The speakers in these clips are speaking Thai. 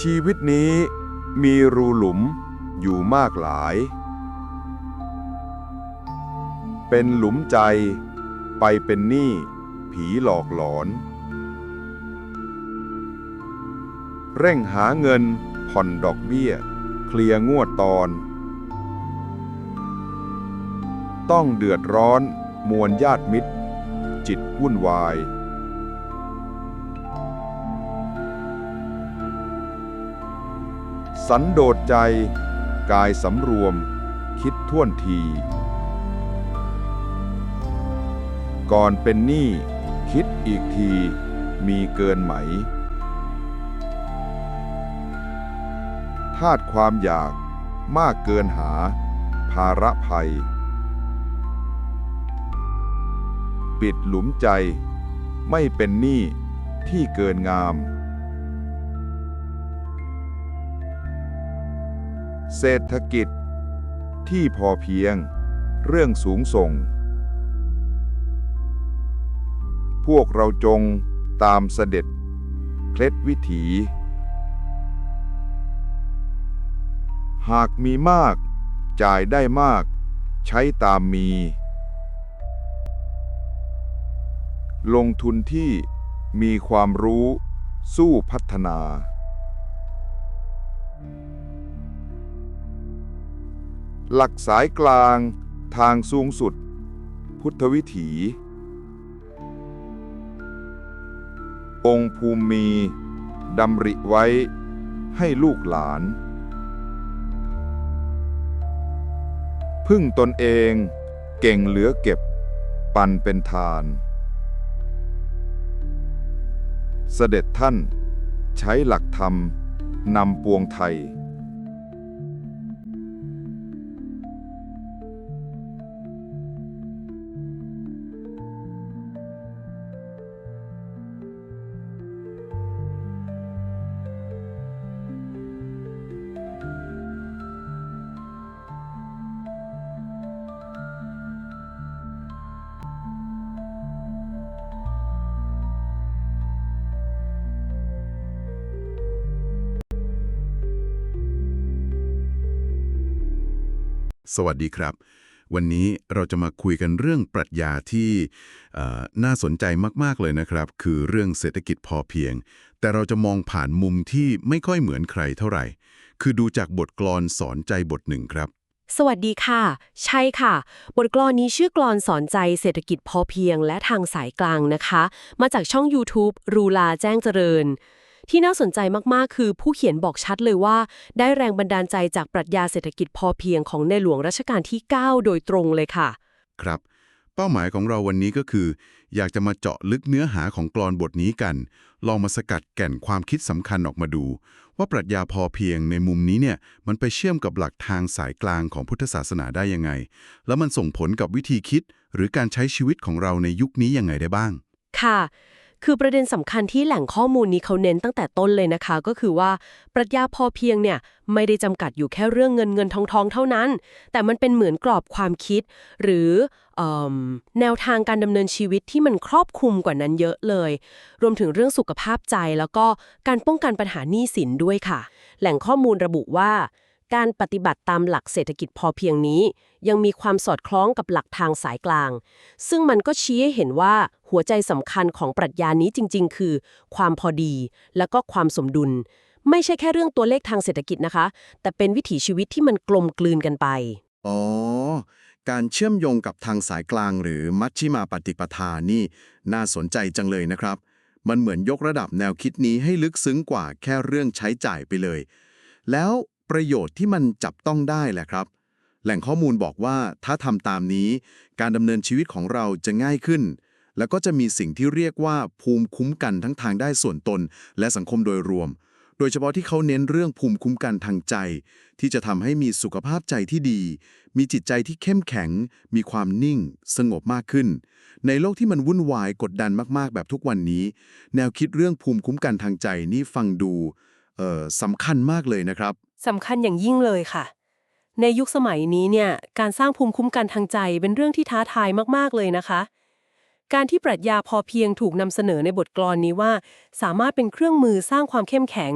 ชีวิตนี้มีรูหลุมอยู่มากหลาย เป็นหลุมใจไปเป็นหนี้ผีหลอกหลอน เร่งหาเงินผ่อนดอกเบี้ย เคลียงวดตอน ต้องเดือดร้อนมวลญาติมิตร จิตวุ่นวาย สันโดษใจ กายสำรวม คิดท่วนที ก่อนเป็นหนี้คิดอีกที มีเกินไหมธาตุความอยากมากเกินหา ภาระภัย ปิดหลุมใจ ไม่เป็นหนี้ที่เกินงาม เศรษฐกิจ ที่พอเพียง เรื่องสูงส่ง พวกเราจงตามเสด็จ เคล็ดวิถี หากมีมาก จ่ายได้มาก ใช้ตามมี ลงทุนที่มีความรู้สู้พัฒนา หลักสายกลาง ทางสูงสุด พุทธวิถี องค์ภูมิดำริไว้ให้ลูกหลาน พึ่งตนเองเก่งเหลือเก็บ ปันเป็นทาน เสด็จท่านใช้หลักธรรมนำปวงไทย สวัสดีครับ วันนี้เราจะมาคุยกันเรื่องปรัชญาที่น่าสนใจมาก ๆ เลยนะครับ คือเรื่องเศรษฐกิจพอเพียง แต่เราจะมองผ่านมุมที่ไม่ค่อยเหมือนใครเท่าไหร่ คือดูจากบทกลอนสอนใจบทหนึ่งครับสวัสดีค่ะ ใช่ค่ะ บทกลอนนี้ชื่อกลอนสอนใจเศรษฐกิจพอเพียงและทางสายกลางนะคะ มาจากช่อง YouTube รูลาแจ้งเจริญ ที่น่าสนใจมาก ๆ คือผู้เขียนบอกชัดเลยว่า ได้แรงบันดาลใจจากปรัชญาเศรษฐกิจพอเพียงของในหลวงรัชกาลที่ 9 โดยตรงเลยค่ะ ครับ เป้าหมายของเราวันนี้ก็คือ อยากจะมาเจาะลึกเนื้อหาของกลอนบทนี้กัน ลองมาสกัดแก่นความคิดสำคัญออกมาดู ว่าปรัชญาพอเพียงในมุมนี้เนี่ยมันไปเชื่อมกับหลักทางสายกลางของพุทธศาสนาได้ยังไง แล้วมันส่งผลกับวิธีคิด หรือการใช้ชีวิตของเราในยุคนี้ยังไงได้บ้าง ค่ะ คือประเด็นสำคัญที่แหล่งข้อมูลนี้เขาเน้นตั้งแต่ต้นเลยนะคะ ก็คือว่าปรัชญาพอเพียงเนี่ยไม่ได้จำกัดอยู่แค่เรื่องเงินเงินทองทองเท่านั้น แต่มันเป็นเหมือนกรอบความคิด หรืออแนวทางการดำเนินชีวิตที่มันครอบคลุมกว่านั้นเยอะเลย รวมถึงเรื่องสุขภาพใจแล้วก็การป้องกันปัญหาหนี้สินด้วยค่ะ แหล่งข้อมูลระบุว่า การปฏิบัติตามหลักเศรษฐกิจพอเพียงนี้ ยังมีความสอดคล้องกับหลักทางสายกลาง ซึ่งมันก็ชี้ให้เห็นว่าหัวใจสำคัญของปรัชญานี้จริง ๆ คือ ความพอดี แล้วก็ความสมดุล ไม่ใช่แค่เรื่องตัวเลขทางเศรษฐกิจนะคะ แต่เป็นวิถีชีวิตที่มันกลมกลืนกันไป อ๋อ การเชื่อมโยงกับทางสายกลางหรือมัชชิมาปฏิปทานี่ น่าสนใจจังเลยนะครับ มันเหมือนยกระดับแนวคิดนี้ให้ลึกซึ้งกว่าแค่เรื่องใช้จ่ายไปเลย แล้ว ประโยชน์ที่มันจับต้องได้แหละครับ แหล่งข้อมูลบอกว่าถ้าทำตามนี้ การดำเนินชีวิตของเราจะง่ายขึ้น แล้วก็จะมีสิ่งที่เรียกว่าภูมิคุ้มกันทั้งทางได้ส่วนตน และสังคมโดยรวม โดยเฉพาะที่เขาเน้นเรื่องภูมิคุ้มกันทางใจ ที่จะทำให้มีสุขภาพใจที่ดี มีจิตใจที่เข้มแข็ง มีความนิ่ง สงบมากขึ้น ในโลกที่มันวุ่นวายกดดันมากๆ แบบทุกวันนี้ แนวคิดเรื่องภูมิคุ้มกันทางใจนี่ฟังดู สำคัญมากเลยนะครับสำคัญอย่างยิ่งเลยค่ะ ในยุคสมัยนี้เนี่ยการสร้างภูมิคุ้มกันทางใจเป็นเรื่องที่ท้าทายมากๆเลยนะคะ การที่ปรัชญาพอเพียงถูกนำเสนอในบทกลอนนี้ว่า สามารถเป็นเครื่องมือสร้างความเข้มแข็ง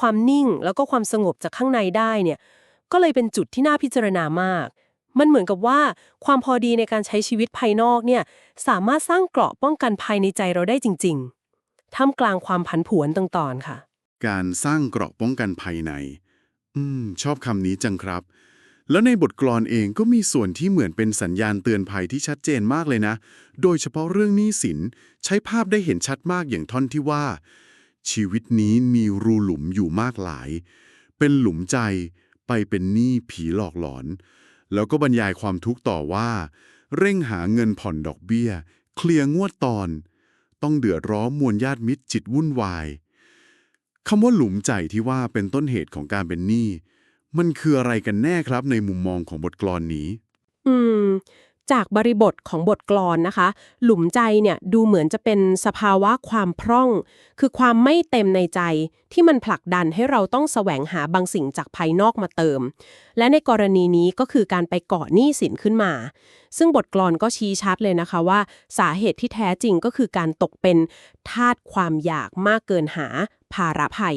ความนิ่งแล้วก็ความสงบจากข้างในได้เนี่ยก็เลยเป็นจุดที่น่าพิจารณามาก มันเหมือนกับว่า ความพอดีในการใช้ชีวิตภายนอกเนี่ยสามารถสร้างเกราะป้องกันภายในใจเราได้จริง ๆ ท่ามกลางความผันผวนต่างๆค่ะ การสร้างเกราะป้องกันภายใน อืม ชอบคำนี้จังครับ แล้วในบทกลอนเองก็มีส่วนที่เหมือนเป็นสัญญาณเตือนภัยที่ชัดเจนมากเลยนะ โดยเฉพาะเรื่องหนี้สิน ใช้ภาพได้เห็นชัดมากอย่างท่อนที่ว่า ชีวิตนี้มีรูหลุมอยู่มากหลาย เป็นหลุมใจไปเป็นหนี้ผีหลอกหลอน แล้วก็บรรยายความทุกข์ต่อว่า เร่งหาเงินผ่อนดอกเบี้ย เคลียร์งวดตอน ต้องเดือดร้อนมวลญาติมิตรจิตวุ่นวาย คำว่าหลุมใจที่ว่าเป็นต้นเหตุของการเป็นหนี้มันคืออะไรกันแน่ครับในมุมมองของบทกลอนนี้ อืม จากบริบทของบทกลอนนะคะ หลุมใจเนี่ยดูเหมือนจะเป็นสภาวะความพร่อง คือความไม่เต็มในใจที่มันผลักดันให้เราต้องแสวงหาบางสิ่งจากภายนอกมาเติม และในกรณีนี้ก็คือการไปเกาะหนี้สินขึ้นมา ซึ่งบทกลอนก็ชี้ชัดเลยนะคะว่า สาเหตุที่แท้จริงก็คือการตกเป็นทาสความอยากมากเกินหา ภาระภัย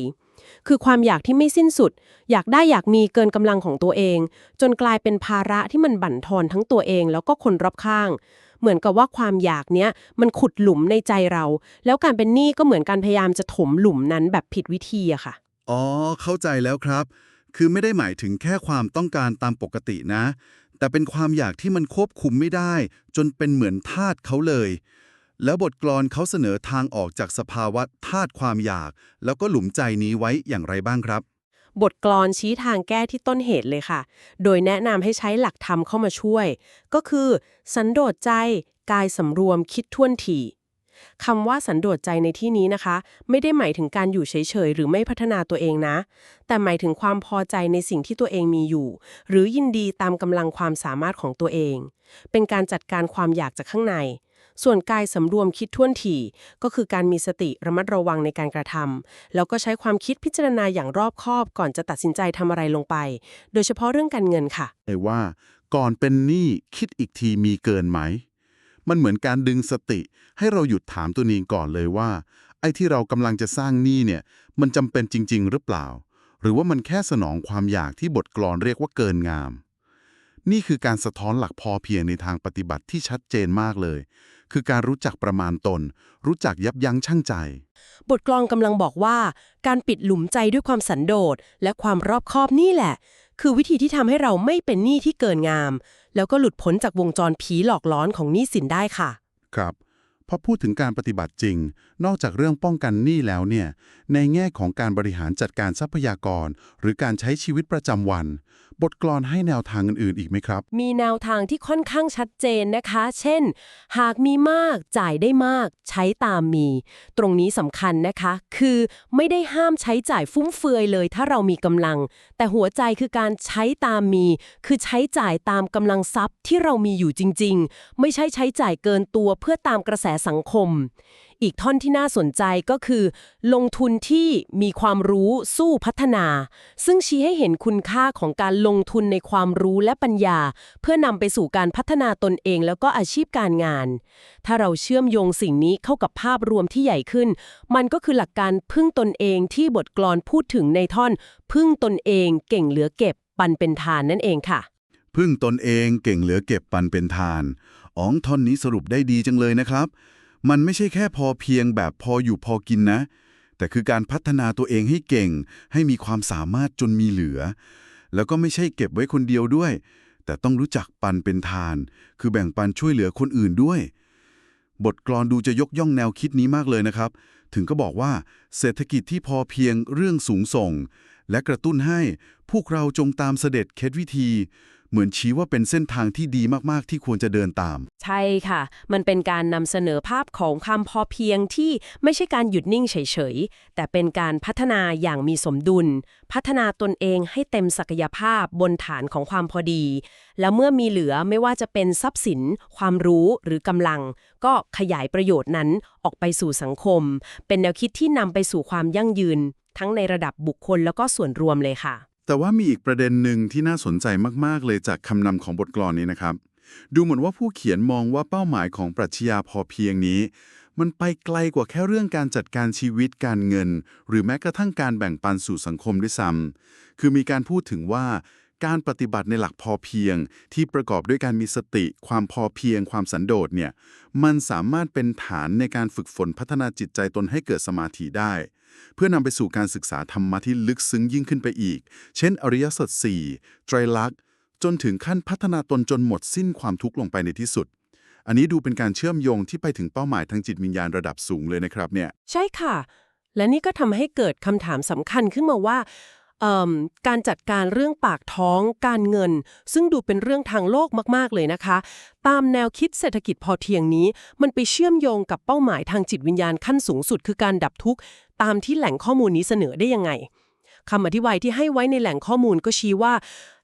คือความอยากที่ไม่สิ้นสุด อยากได้อยากมีเกินกำลังของตัวเอง จนกลายเป็นภาระที่มันบั่นทอนทั้งตัวเองแล้วก็คนรอบข้าง เหมือนกับว่าความอยากเนี้ยมันขุดหลุมในใจเรา แล้วการเป็นหนี้ก็เหมือนการพยายามจะถมหลุมนั้นแบบผิดวิธีอะค่ะ อ๋อ เข้าใจแล้วครับ คือไม่ได้หมายถึงแค่ความต้องการตามปกตินะ แต่เป็นความอยากที่มันควบคุมไม่ได้ จนเป็นเหมือนทาสเขาเลย แล้วบทกลอนเขาเสนอทางออกจากสภาวะทาสความอยาก แล้วก็หลุมใจนี้ไว้อย่างไรบ้างครับ บทกลอนชี้ทางแก้ที่ต้นเหตุเลยค่ะ โดยแนะนำให้ใช้หลักธรรมเข้ามาช่วย ก็คือ สันโดษใจ กายสำรวมคิดท่วนทีคำว่าสันโดษใจในที่นี้นะคะ ไม่ได้หมายถึงการอยู่เฉยๆ หรือไม่พัฒนาตัวเองนะ แต่หมายถึงความพอใจในสิ่งที่ตัวเองมีอยู่ หรือยินดีตามกำลังความสามารถของตัวเอง เป็นการจัดการความอยากจากข้างใน ส่วนกายสำรวมคิดท่วนทีก็คือการมีสติระมัดระวังในการกระทำแล้วก็ใช้ความคิดพิจารณาอย่างรอบคอบ ก่อนจะตัดสินใจทำอะไรลงไป โดยเฉพาะเรื่องการเงินค่ะแต่ว่า ก่อนเป็นหนี้คิดอีกทีมีเกินไหม มันเหมือนการดึงสติ ให้เราหยุดถามตัวเองก่อนเลยว่า ไอ้ที่เรากำลังจะสร้างหนี้เนี่ย มันจำเป็นจริง ๆ หรือเปล่า หรือว่ามันแค่สนองความอยากที่บทกลอนเรียกว่าเกินงามนี่คือการสะท้อนหลักพอเพียงในทางปฏิบัติที่ชัดเจนมากเลย คือการรู้จักประมาณตน รู้จักยับยั้งชั่งใจ บทกลอนกำลังบอกว่า การปิดหลุมใจด้วยความสันโดษและความรอบคอบนี่แหละ คือวิธีที่ทำให้เราไม่เป็นหนี้ที่เกินงาม แล้วก็หลุดพ้นจากวงจรผีหลอกล้อนของหนี้สินได้ค่ะ ครับพอพูดถึงการปฏิบัติจริง นอกจากเรื่องป้องกันหนี้แล้วเนี่ยในแง่ของการบริหารจัดการทรัพยากร หรือการใช้ชีวิตประจำวัน บทกลอนให้แนวทางอื่นๆ อีกไหมครับ มีแนวทางที่ค่อนข้างชัดเจนนะคะ เช่น หากมีมากจ่ายได้มาก ใช้ตามมี ตรงนี้สำคัญนะคะ คือไม่ได้ห้ามใช้จ่ายฟุ่มเฟือยเลย ถ้าเรามีกำลัง แต่หัวใจคือการใช้ตามมี คือใช้จ่ายตามกำลังทรัพย์ที่เรามีอยู่จริง ๆ ไม่ใช่ใช้จ่ายเกินตัวเพื่อตามกระแสสังคม อีกท่อนที่น่าสนใจก็คือ ลงทุนที่มีความรู้สู้พัฒนา ซึ่งชี้ให้เห็นคุณค่าของการลงทุนในความรู้และปัญญา เพื่อนำไปสู่การพัฒนาตนเองแล้วก็อาชีพการงาน ถ้าเราเชื่อมโยงสิ่งนี้เข้ากับภาพรวมที่ใหญ่ขึ้น มันก็คือหลักการพึ่งตนเองที่บทกลอนพูดถึงในท่อน พึ่งตนเองเก่งเหลือเก็บปันเป็นทานนั่นเองค่ะ พึ่งตนเองเก่งเหลือเก็บปันเป็นทานอ๋องท่อนนี้สรุปได้ดีจังเลยนะครับ มันไม่ใช่แค่พอเพียงแบบพออยู่พอกินนะ แต่คือการพัฒนาตัวเองให้เก่ง ให้มีความสามารถจนมีเหลือ แล้วก็ไม่ใช่เก็บไว้คนเดียวด้วย แต่ต้องรู้จักปันเป็นทาน คือแบ่งปันช่วยเหลือคนอื่นด้วย บทกลอนดูจะยกย่องแนวคิดนี้มากเลยนะครับ ถึงก็บอกว่า เศรษฐกิจที่พอเพียงเรื่องสูงส่ง และกระตุ้นให้พวกเราจงตามเสด็จเคล็ดวิธี เหมือนชี้ว่าเป็นเส้นทางที่ดีมากๆที่ควรจะเดินตาม ใช่ค่ะ มันเป็นการนำเสนอภาพของความพอเพียงที่ไม่ใช่การหยุดนิ่งเฉยๆ แต่เป็นการพัฒนาอย่างมีสมดุล พัฒนาตนเองให้เต็มศักยภาพบนฐานของความพอดี แล้วเมื่อมีเหลือไม่ว่าจะเป็นทรัพย์สิน ความรู้หรือกำลัง ก็ขยายประโยชน์นั้นออกไปสู่สังคม เป็นแนวคิดที่นำไปสู่ความยั่งยืน ทั้งในระดับบุคคลแล้วก็ส่วนรวมเลยค่ะ แต่ว่ามีอีกประเด็นหนึ่งที่น่าสนใจมาก ๆ เลยจากคำนำของบทกลอนนี้นะครับ ดูเหมือนว่าผู้เขียนมองว่าเป้าหมายของปรัชญาพอเพียงนี้ มันไปไกลกว่าแค่เรื่องการจัดการชีวิตการเงิน หรือแม้กระทั่งการแบ่งปันสู่สังคมด้วยซ้ำคือมีการพูดถึงว่า การปฏิบัติในหลักพอเพียง ที่ประกอบด้วยการมีสติ ความพอเพียง ความสันโดษเนี่ยมันสามารถเป็นฐานในการฝึกฝนพัฒนาจิตใจตนให้เกิดสมาธิได้ เพื่อนำไปสู่การศึกษาธรรมะที่ลึกซึ้งยิ่งขึ้นไปอีก เช่น อริยสัจสี่ไตรลักษณ์ จนถึงขั้นพัฒนาตนจนหมดสิ้นความทุกข์ลงไปในที่สุด อันนี้ดูเป็นการเชื่อมโยงที่ไปถึงเป้าหมายทางจิตวิญญาณระดับสูงเลยนะครับเนี่ยใช่ค่ะ และนี่ก็ทำให้เกิดคำถามสำคัญขึ้นมาว่า การจัดการเรื่องปากท้องการเงิน ซึ่งดูเป็นเรื่องทางโลกมาก ๆ เลยนะคะ ตามแนวคิดเศรษฐกิจพอเพียงนี้ มันไปเชื่อมโยงกับเป้าหมายทางจิตวิญญาณขั้นสูงสุด คือการดับทุกข์ตามที่แหล่งข้อมูลนี้เสนอได้ยังไง คำอธิบายที่ให้ไว้ในแหล่งข้อมูลก็ชี้ว่า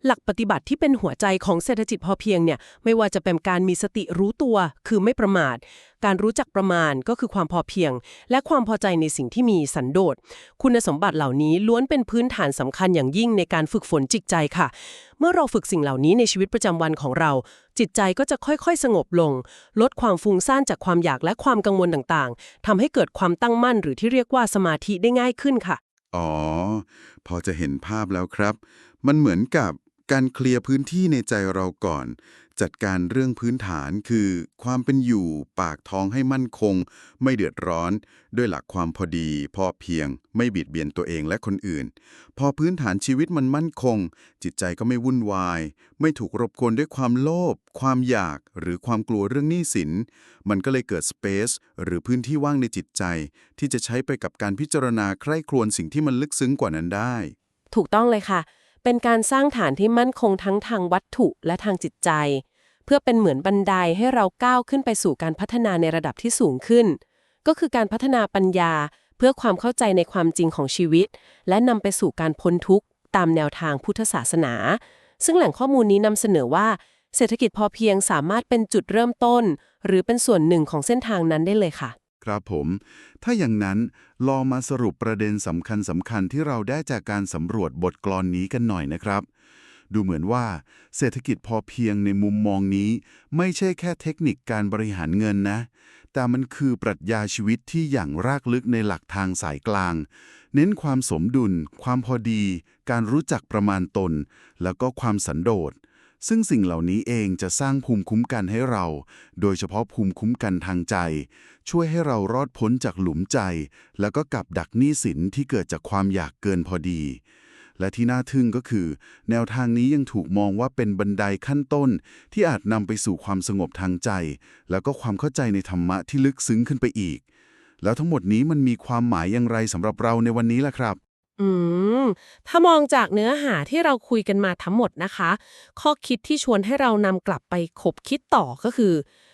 หลักปฏิบัติที่เป็นหัวใจของเศรษฐกิจพอเพียงเนี่ยไม่ว่าจะเป็นการมีสติรู้ตัว คือไม่ประมาท การรู้จักประมาณก็คือความพอเพียง และความพอใจในสิ่งที่มีสันโดษคุณสมบัติเหล่านี้ล้วนเป็นพื้นฐานสำคัญอย่างยิ่งในการฝึกฝนจิตใจค่ะ เมื่อเราฝึกสิ่งเหล่านี้ในชีวิตประจำวันของเรา จิตใจก็จะค่อยๆ สงบลง ลดความฟุ้งซ่านจากความอยากและความกังวลต่างๆทำให้เกิดความตั้งมั่นหรือที่เรียกว่าสมาธิได้ง่ายขึ้นค่ะ อ๋อ พอจะเห็นภาพแล้วครับ มันเหมือนกับการเคลียร์พื้นที่ในใจเราก่อน จัดการเรื่องพื้นฐานคือ ความเป็นอยู่ปากท้องให้มั่นคง ไม่เดือดร้อน ด้วยหลักความพอดี พอเพียง ไม่บิดเบียนตัวเองและคนอื่น พอพื้นฐานชีวิตมันมั่นคง จิตใจก็ไม่วุ่นวาย ไม่ถูกรบกวนด้วยความโลภความอยาก หรือความกลัวเรื่องหนี้สิน มันก็เลยเกิดสเปซหรือพื้นที่ว่างในจิตใจ ที่จะใช้ไปกับการพิจารณาใคร่ครวญสิ่งที่มันลึกซึ้งกว่านั้นได้ ถูกต้องเลยค่ะ เป็นการสร้างฐานที่มั่นคงทั้งทางวัตถุและทางจิตใจ เพื่อเป็นเหมือนบันไดให้เราก้าวขึ้นไปสู่การพัฒนาในระดับที่สูงขึ้น ก็คือการพัฒนาปัญญาเพื่อความเข้าใจในความจริงของชีวิต และนำไปสู่การพ้นทุกข์ตามแนวทางพุทธศาสนา ซึ่งแหล่งข้อมูลนี้นำเสนอว่า เศรษฐกิจพอเพียงสามารถเป็นจุดเริ่มต้น หรือเป็นส่วนหนึ่งของเส้นทางนั้นได้เลยค่ะ ครับผม ถ้าอย่างนั้นลองมาสรุปประเด็นสำคัญสำคัญที่เราได้จากการสำรวจบทกลอนนี้กันหน่อยนะครับ ดูเหมือนว่า เศรษฐกิจพอเพียงในมุมมองนี้ ไม่ใช่แค่เทคนิคการบริหารเงินนะ แต่มันคือปรัชญาชีวิตที่อย่างรากลึกในหลักทางสายกลาง เน้นความสมดุล ความพอดี การรู้จักประมาณตน แล้วก็ความสันโดษ ซึ่งสิ่งเหล่านี้เองจะสร้างภูมิคุ้มกันให้เรา โดยเฉพาะภูมิคุ้มกันทางใจ ช่วยให้เรารอดพ้นจากหลุมใจ แล้วก็กับดักหนี้สินที่เกิดจากความอยากเกินพอดี และที่น่าทึ่งก็คือ แนวทางนี้ยังถูกมองว่าเป็นบันไดขั้นต้น ที่อาจนำไปสู่ความสงบทางใจ แล้วก็ความเข้าใจในธรรมะที่ลึกซึ้งขึ้นไปอีก แล้วทั้งหมดนี้มันมีความหมายอย่างไรสำหรับเราในวันนี้ล่ะครับ อืม ถ้ามองจากเนื้อหาที่เราคุยกันมาทั้งหมดนะคะ ข้อคิดที่ชวนให้เรานำกลับไปคบคิดต่อก็คือ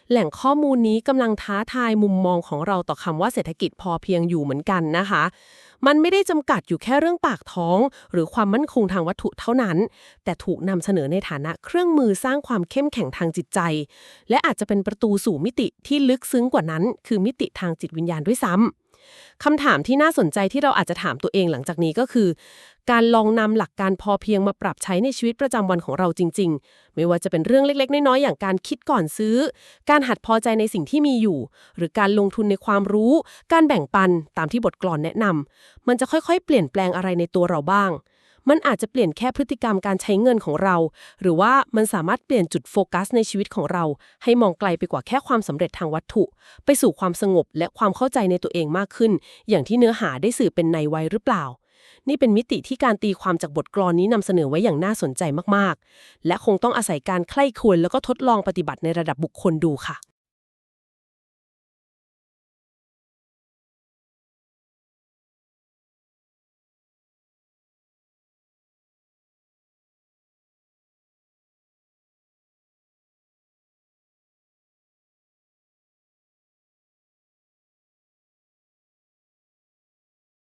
แหล่งข้อมูลนี้กำลังท้าทายมุมมองของเราต่อคำว่าเศรษฐกิจพอเพียงอยู่เหมือนกันนะคะ มันไม่ได้จำกัดอยู่แค่เรื่องปากท้อง หรือความมั่นคงทางวัตถุเท่านั้น แต่ถูกนำเสนอในฐานะเครื่องมือสร้างความเข้มแข็งทางจิตใจ และอาจจะเป็นประตูสู่มิติที่ลึกซึ้งกว่านั้น คือมิติทางจิตวิญญาณด้วยซ้ำ คำถามที่น่าสนใจที่เราอาจจะถามตัวเองหลังจากนี้ก็คือ การลองนำหลักการพอเพียงมาปรับใช้ในชีวิตประจำวันของเราจริง ๆ ไม่ว่าจะเป็นเรื่องเล็ก ๆ น้อยๆอย่างการคิดก่อนซื้อ การหัดพอใจในสิ่งที่มีอยู่ หรือการลงทุนในความรู้ การแบ่งปันตามที่บทกลอนแนะนำมันจะค่อยๆ เปลี่ยนแปลงอะไรในตัวเราบ้าง มันอาจจะเปลี่ยนแค่พฤติกรรมการใช้เงินของเรา หรือว่ามันสามารถเปลี่ยนจุดโฟกัสในชีวิตของเรา ให้มองไกลไปกว่าแค่ความสำเร็จทางวัตถุ ไปสู่ความสงบและความเข้าใจในตัวเองมากขึ้น อย่างที่เนื้อหาได้สื่อเป็นในไว้หรือเปล่า นี่เป็นมิติที่การตีความจากบทกลอนนี้นำเสนอไว้อย่างน่าสนใจมากๆ และคงต้องอาศัยการใคร่ครวญแล้วก็ทดลองปฏิบัติในระดับบุคคลดูค่ะ